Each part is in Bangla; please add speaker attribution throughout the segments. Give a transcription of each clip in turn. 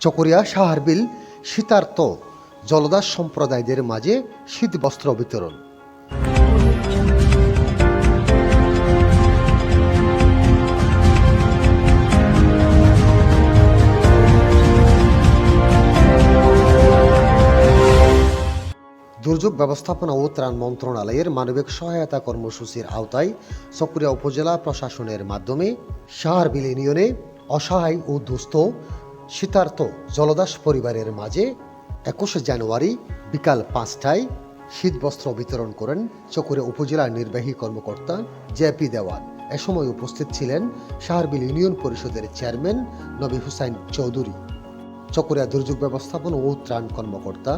Speaker 1: চকরিয়া সাহারবিল শীতার্ত জলদাস সম্প্রদায়দের মাঝে শীত বস্ত্র বিতরণ। দুর্যোগ ব্যবস্থাপনা ও ত্রাণ মন্ত্রণালয়ের মানবিক সহায়তা কর্মসূচির আওতায় চকরিয়া উপজেলা প্রশাসনের মাধ্যমে সাহারবিল ইউনিয়নে অসহায় ও দুস্থ শীতার্থ জলদাস পরিবারের মাঝে একুশে জানুয়ারি বিকাল পাঁচটায় শীতবস্ত্র বিতরণ করেন চকুরে উপজেলা নির্বাহী কর্মকর্তা জেপি দেওয়ান। এ সময় উপস্থিত ছিলেন সাহারবিল ইউনিয়ন পরিষদের চেয়ারম্যান নবী হুসাইন চৌধুরী চকরিয়া দুর্যোগ ব্যবস্থাপনা ও ত্রাণ কর্মকর্তা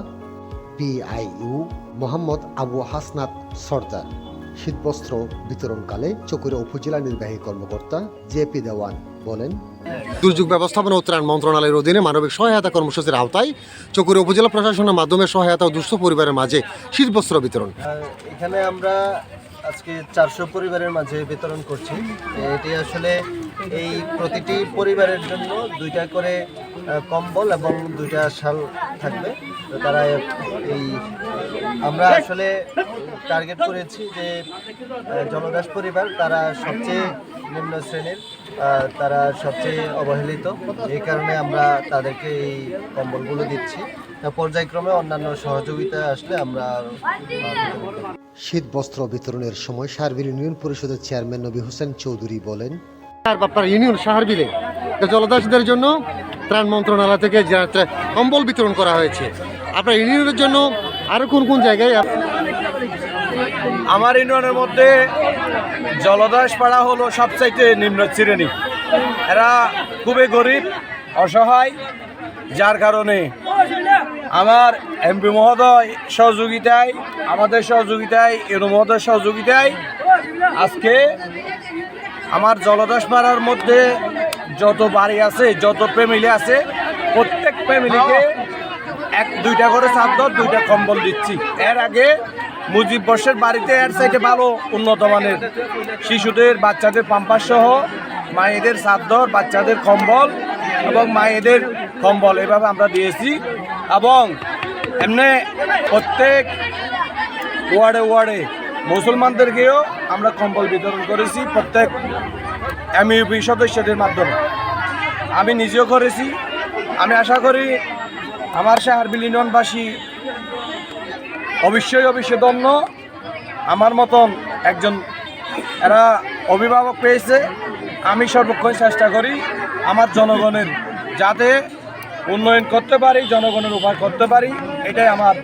Speaker 1: পিআইইউ মোহাম্মদ আবু হাসনাত সর্দার। শীতবস্ত্র বিতরণকালে চকুরে উপজেলা নির্বাহী কর্মকর্তা জেপি দেওয়ান বলেন। দুর্যোগ ব্যবস্থাপনা ও ত্রাণ মন্ত্রণালয়ের অধীনে মানবিক সহায়তা কর্মসূচির আওতায় চকুরে উপজেলা প্রশাসনের মাধ্যমে সহায়তা ও দুস্থ পরিবারের মাঝে শীতবস্ত্র বিতরণ।
Speaker 2: এখানে আমরা আজকে চারশো পরিবারের মাঝে বিতরণ করছি। এটি আসলে এই প্রতিটি পরিবারের জন্য দুইটা করে কম্বল এবং দুইটা শাল থাকবে। তো তারা এই আমরা আসলে টার্গেট করেছি যে জনদাস পরিবার তারা সবচেয়ে নিম্ন শ্রেণির তারা সবচেয়ে অবহেলিত এই কারণে আমরা তাদেরকে এই কম্বলগুলো দিচ্ছি পর্যায়ক্রমে অন্যান্য সহযোগিতা আসলে আমরা।
Speaker 1: শীত বস্ত্র বিতরণের সময় সার্বিল ইউনিয়ন পরিষদের চেয়ারম্যান নবী হোসেন চৌধুরী বলেন
Speaker 3: আপনার ইউনিয়ন সাহারবিলে জলদাসদের জন্য ত্রাণ মন্ত্রণালয় থেকে কম্বল বিতরণ করা হয়েছে আপনার ইউনিয়নের জন্য আরও কোন কোন জায়গায়
Speaker 4: আমার ইউনিয়নের মধ্যে জলদাস পাড়া হলো সবচাইতে নিম্ন শ্রেণি। এরা খুবই গরিব, অসহায়, যার কারণে আমার এমপি মহোদয় সহযোগিতায়, আমাদের সহযোগিতায় এর মহোদয় সহযোগিতায় আজকে আমার জলদাস পাড়ার মধ্যে যত বাড়ি আছে, যত ফ্যামিলি আছে, প্রত্যেক ফ্যামিলিকে এক, দুইটা করে চাদর দুইটা কম্বল দিচ্ছি। এর আগে মুজিব বর্ষের বাড়িতে এর সাইডে ভালো উন্নত মানের শিশুদের, বাচ্চাদের পাম্পাস সহ মায়েদের চাদর বাচ্চাদের কম্বল এবং মায়েদের কম্বল এভাবে আমরা দিয়েছি এবং এমনি প্রত্যেক ওয়ার্ডে ওয়ার্ডে মুসলমানদেরকেও আমরা কম্বল বিতরণ করেছি প্রত্যেক এমইউপি সদস্যদের মাধ্যমে। আমি নিজেও করেছি। আমি আশা করি আমার শাহার ইউনিয়নবাসী অবশ্যই অবশ্যই ধন্য আমার মতন একজন এরা অভিভাবক পেয়েছে। আমি সর্বক্ষণ চেষ্টা করি আমার জনগণের যাতে উন্নয়ন করতে পারি, জনগণের উপায় করতে পারি। এটাই আমার